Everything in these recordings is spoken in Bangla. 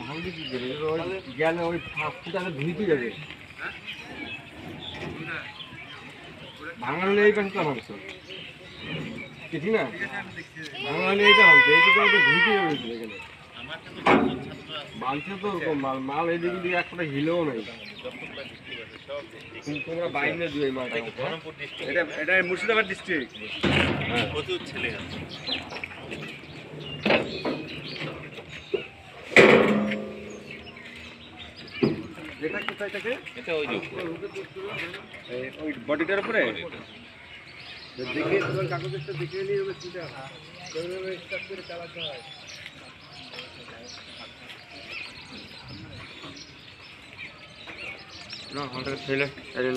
ভাঙলি কি করে গেলে ওই ফুটাকে ধুইতে যাবে ভাঙালে এই পাশে ভাঙছ ঠিক না ভাঙালে এইটা ভাঙছে এইটা ধুইতে যাবে গেলে মালছে তো ওরকম মাল মাল এদিকে দিকে একটা হিলেও নাই। কিন্তু তোমরা বাইরে দুই মালটা এটা এটা মুর্শিদাবাদ ডিস্ট্রিক্ট প্রচুর ছেলে আছে। এটা কোথায় থাকে? এটা ওই যে ওই বডিটার উপরে? দেখে তোমার কাগজটা দেখে নিয়ে এবার চিন্তা করে চালাতে হয় না আমাদের ছেলে এই জন্য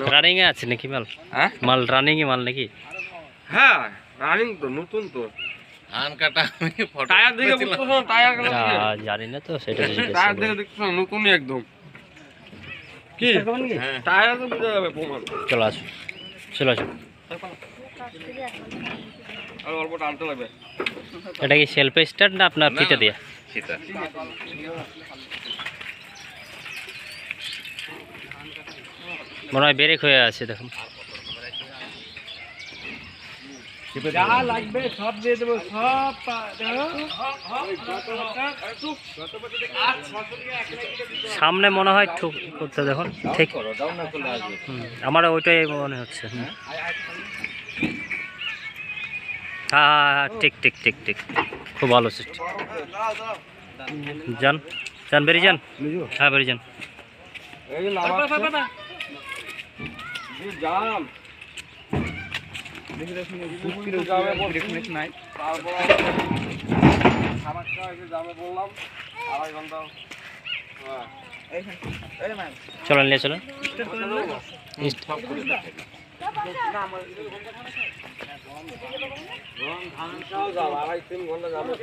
রানিং এ আছে নাকি মাল? হ্যাঁ? মাল রানিং এ মাল নাকি? হ্যাঁ রানিং তো নতুন তো। ধান কাটা আমি ফটো টায়ার দিকে বুঝছ টায়ার আহ, জানি না তো সেটা টায়ার দিকে দেখছ নতুনই একদম। কি? হ্যাঁ। টায়ার তো বুঝা যাবে প্রমাণ। চলো আসো চলো আসো। আর অল্প টানতে লাগবে এটা কি সেলফ স্টার্ট না আপনার ফিতে দিয়ে? সীতা মনে হয় ব্রেক হয়ে আছে দেখুন যা লাগবে সব দিয়ে দেবো সব সামনে মনে হয় ঠুক করতে দেখুন ঠিক। আমার ওইটাই মনে হচ্ছে হুম। হ্যাঁ হ্যাঁ হ্যাঁ ঠিক ঠিক ঠিক ঠিক। খুব ভালো সিস্টেম। যান যান বেরিয়ে যান। হ্যাঁ বেরিয়ে যান। হ্যাঁ চলেন নিয়ে চলেন আড়াই তিন ঘণ্টা যাবে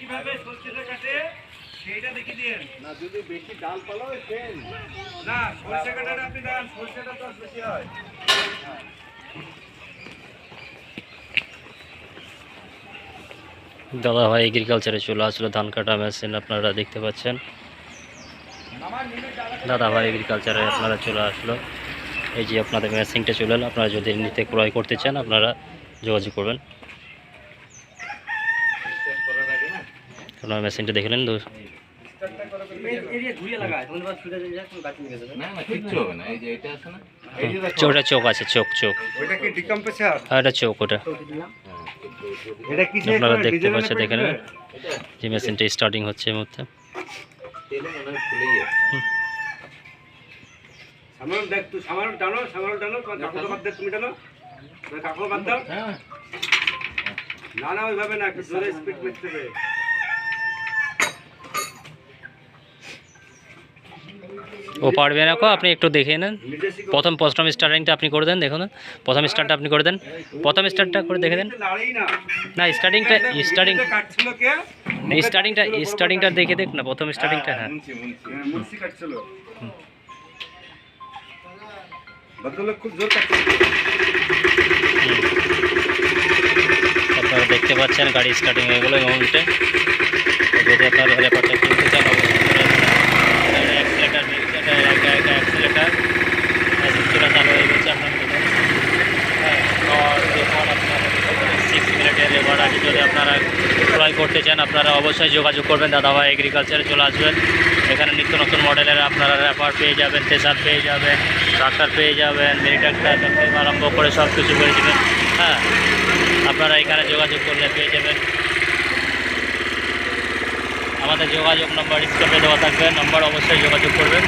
কীভাবে সরষেটা কাটে সেইটা দেখি দিন না যদি বেশি ডাল পালো সেন না সরষে কাটাটা আপনি দেন সরষেটা তো বেশি হয়। দাদা ভাই এগ্রিকালচারে চলে আসলো ধান কাটা মেশিন আপনারা দেখতে পাচ্ছেন। দাদা ভাই এগ্রিকালচারে আপনারা চলে আসলো। এই যে আপনাদের মেশিনটা চলে এলো আপনারা যদি নিতে ক্রয় করতে চান আপনারা যোগাযোগ করবেন। আপনারা মেশিনটা দেখলেন তো না না কিচ্ছু হবে না এই যে এটা আছে না। এই যে দেখো চোখটা চোখ আছে চোখ চোখ। ওইটা কি ডিকম্প্রেসার হ্যাঁ এটা চোখ ওটা। আপনারা দেখতে পাচ্ছেন দেখে নেবেন। যে মেশিনটা স্টার্টিং হচ্ছে এই মুহূর্তে। হয় দেখ তুই সামাল টানো সামাল টানো তোমার কাকুকে বাদ দে তুমি টানো। তোমার বাদ দাও। হ্যাঁ। না না ওইভাবে না একটু জোরে স্পিড করতে হবে। ও পারবে না, কো, আপনি একটু দেখে নেন। প্রথম প্রথম স্টার্টিংটা আপনি করে দেন, দেখুন, প্রথম স্টার্টটা আপনি করে দেন। প্রথম স্টার্টটা করে দেখে দেন। না স্টার্টিংটা স্টার্টিং স্টার্টিংটা স্টার্টিংটা দেখে দেখ না, প্রথম স্টার্টিংটা হ্যাঁ। আপনারা দেখতে পাচ্ছেন, গাড়ি স্টার্টিং হয়ে গেলো মুহূর্তে। যদি আপনার রেপারটা কিনতে চান অ্যাক্সিলেটার একা একা অ্যাক্সিলেটার সিস্টেমটা চালু হয়ে গেছে আপনার দেখুন হ্যাঁ দেখুন আপনার সিক্স মিনিটের লেবার আগে যদি আপনারা ক্রয় করতে চান, আপনারা অবশ্যই যোগাযোগ করবেন। দাদাভাই এগ্রিকালচারে চলে আসবেন। এখানে নিত্য নতুন মডেলের আপনারা র্যাপার পেয়ে যাবেন, তেসার পেয়ে যাবেন ট্রাক্টর পেয়ে যাবেন মিনি ট্রাক্টর আরম্ভ করে সব কিছু পেয়ে যাবেন। হ্যাঁ আপনারা এখানে যোগাযোগ করলে পেয়ে যাবেন। আমাদের যোগাযোগ নম্বর স্ক্রিনে দেওয়া থাকবে। নম্বর অবশ্যই যোগাযোগ করবেন।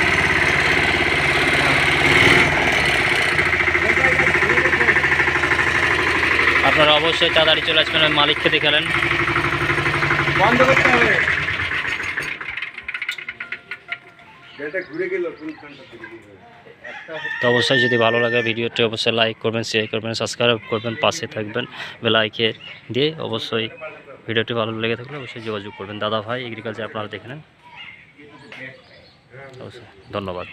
আপনারা অবশ্যই তাড়াতাড়ি চলে আসবেন মালিককে দেখালেন বন্ধ করতে হবে। তো অবশ্যই যদি ভালো লাগে ভিডিওটি অবশ্যই লাইক করবেন শেয়ার করবেন সাবস্ক্রাইব করবেন পাশে থাকবেন বেলাইকে দিয়ে অবশ্যই ভিডিওটি ভালো লেগে থাকলে অবশ্যই যোগাযোগ করবেন। দাদা ভাই এগ্রিকালচার আপনারা দেখে নেন। অবশ্যই ধন্যবাদ।